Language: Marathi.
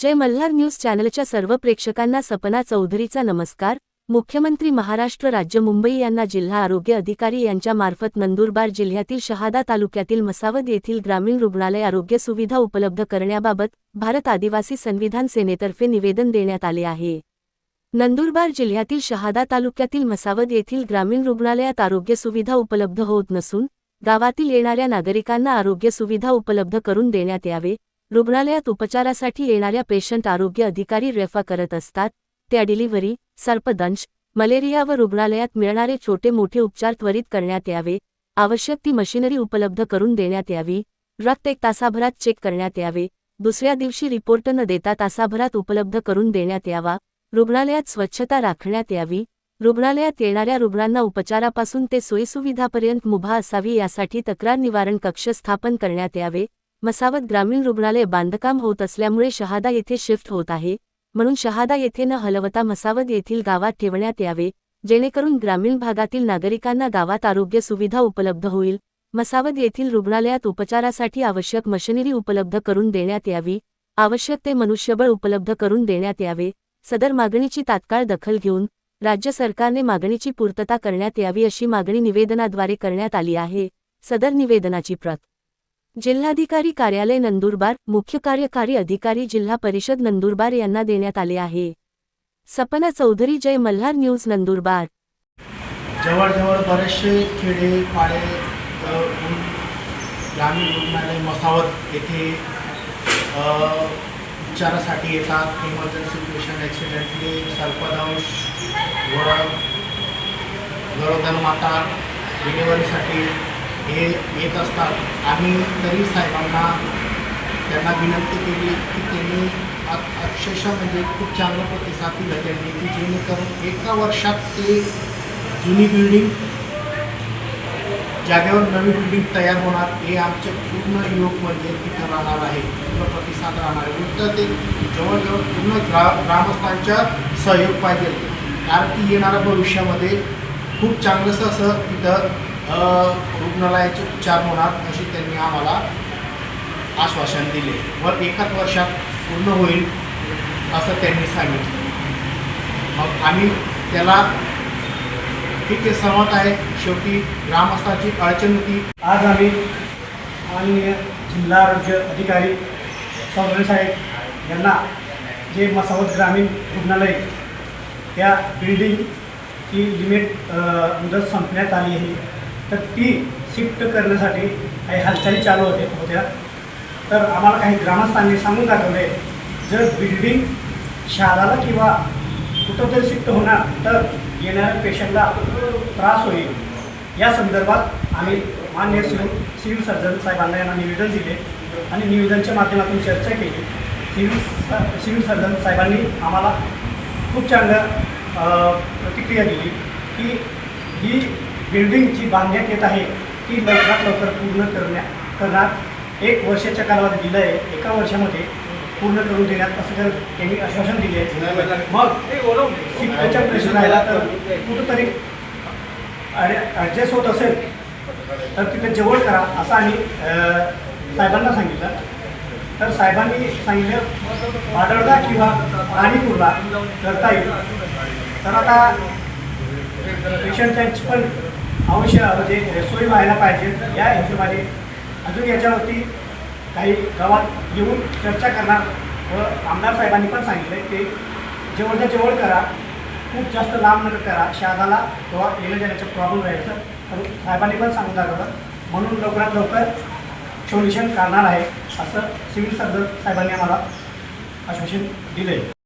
जय मल्हार न्यूज चॅनलच्या सर्व प्रेक्षकांना सपना चौधरीचा नमस्कार. मुख्यमंत्री महाराष्ट्र राज्य मुंबई यांना जिल्हा आरोग्य अधिकारी यांच्यामार्फत नंदुरबार जिल्ह्यातील शहादा तालुक्यातील मसावद येथील ग्रामीण रुग्णालय आरोग्य सुविधा उपलब्ध करण्याबाबत भारत आदिवासी संविधान सेनेतर्फे निवेदन देण्यात आले आहे. नंदुरबार जिल्ह्यातील शहादा तालुक्यातील मसावद येथील ग्रामीण रुग्णालयात आरोग्य सुविधा उपलब्ध होत नसून गावातील येणाऱ्या नागरिकांना आरोग्य सुविधा उपलब्ध करून देण्यात यावे रुग्णालयात उपचारासाठी येणाऱ्या पेशंट आरोग्य अधिकारी रेफा करत असतात. त्या डिलिव्हरी सर्पदंश मलेरिया व रुग्णालयात मिळणारे छोटे मोठे उपचार त्वरित करण्यात यावे. आवश्यक ती मशिनरी उपलब्ध करून देण्यात यावी. रक्त एक तासाभरात चेक करण्यात यावे. दुसऱ्या दिवशी रिपोर्ट न देता तासाभरात उपलब्ध करून देण्यात यावा. रुग्णालयात स्वच्छता राखण्यात यावी. रुग्णालयात येणाऱ्या रुग्णांना उपचारापासून ते सोयीसुविधापर्यंत मुभा असावी यासाठी तक्रार निवारण कक्ष स्थापन करण्यात यावे. मसावत ग्रामीण रुग्णालय बांधकाम होत असल्यामुळे शहादा येथे शिफ्ट होत आहे. म्हणून शहादा येथे न हलवता मसावत येथील गावात ठेवण्यात यावे. जेणेकरून ग्रामीण भागातील नागरिकांना गावात आरोग्य सुविधा उपलब्ध होईल. मसावत येथील रुग्णालयात उपचारासाठी आवश्यक मशिनरी उपलब्ध करून देण्यात यावी. आवश्यक ते मनुष्यबळ उपलब्ध करून देण्यात यावे. सदर मागणीची तात्काळ दखल घेऊन राज्य सरकारने मागणीची पूर्तता करण्यात यावी अशी मागणी निवेदनाद्वारे करण्यात आली आहे. सदर निवेदनाची प्रत जिल्हाधिकारी कार्यालय नंदुरबार मुख्य कार्यकारी अधिकारी जिल्हा परिषद नंदुरबार यांना देण्यात आले आहे. सपना चौधरी जय मल्हार न्यूज नंदुरबार. जवळजवळ बरेचसे खेडे पाडे ग्रामीण रुग्णालय मसावत येथे उपचारासाठी येतात. इमर्जन्सी पेशंट ॲक्सिडेंटली सर्पदंश व गरोदर माता डिलिव्हरीसाठी हे येत असतात. आम्ही तरी साहेबांना त्यांना विनंती केली की त्यांनी अक्षरशः म्हणजे खूप चांगला प्रतिसाद दिला त्यांनी की जेणेकरून एका वर्षात ते जुनी बिल्डिंग जागेवर नवी बिल्डिंग तयार होणार हे आमचे पूर्ण युवक म्हणजे तिथं राहणार आहे. पूर्ण प्रतिसाद राहणार आहे. उलट ते जवळजवळ पूर्ण ग्रा ग्रामस्थांच्या सहयोग पाहिजे. कारण की येणाऱ्या भविष्यामध्ये खूप चांगलंसं असं तिथं रुग्णालयाचे उपचार होणार अशी त्यांनी आम्हाला आश्वासन दिले. व एकाच वर्षात पूर्ण होईल असं त्यांनी सांगितलं. मग आम्ही त्याला ठीक आहे सहमत आहे. शेवटी ग्रामस्थांची अडचण होती. आज आम्ही माननीय जिल्हा आरोग्य अधिकारी चौधरी साहेब यांना जे मसावत ग्रामीण रुग्णालय त्या बिल्डिंगची लिमिट मुदत संपण्यात आली आहे. तर ती शिफ्ट करण्यासाठी काही हालचाली चालू होते होत्या तर आम्हाला काही ग्रामस्थांनी सांगून दाखवले जर बिल्डिंग शहराला किंवा कुठं जर शिफ्ट होणार तर येणाऱ्या पेशंटला त्रास होईल. या संदर्भात आम्ही मान्य सिव्हिल सिव्हिल सर्जन साहेबांना यांना निवेदन दिले आणि निवेदनच्या माध्यमातून चर्चा केली. सिव्हिल स- सिव्हिल सर्जन साहेबांनी आम्हाला खूप चांगलं प्रतिक्रिया दिली की ही बिल्डिंग जी बांधण्यात येत आहे. ती लवकरात लवकर पूर्ण करण्या करणार. एक वर्षाच्या कालावधी दिलं आहे एका वर्षामध्ये पूर्ण करून देण्यात असं तर त्यांनी आश्वासन दिले आहे मग शिफ्टच्या प्रश्न राहिला तर कुठंतरी ॲडजस्ट होत असेल तर तिथे जेवण करा असं आम्ही साहेबांना सांगितलं. तर साहेबांनी सांगितलं पाडळदा किंवा राणीपूरला करता येईल. तर आता पेशंटची पण अंश म्हणजे रसोई व्हायला पाहिजे. या हिशोबाने अजून याच्यावरती काही गावात येऊन चर्चा करणार व आमदार साहेबांनी पण सांगितलं की जवळच्या जवळ करा खूप जास्त लांब नगर करा शहराला किंवा येणं जाण्याचा प्रॉब्लेम राहायचं. तर साहेबांनी पण सांगून दाखवलं म्हणून लवकरात लवकर सोल्युशन करणार आहे असं सिव्हिल सर्जन साहेबांनी आम्हाला आश्वासन दिलं आहे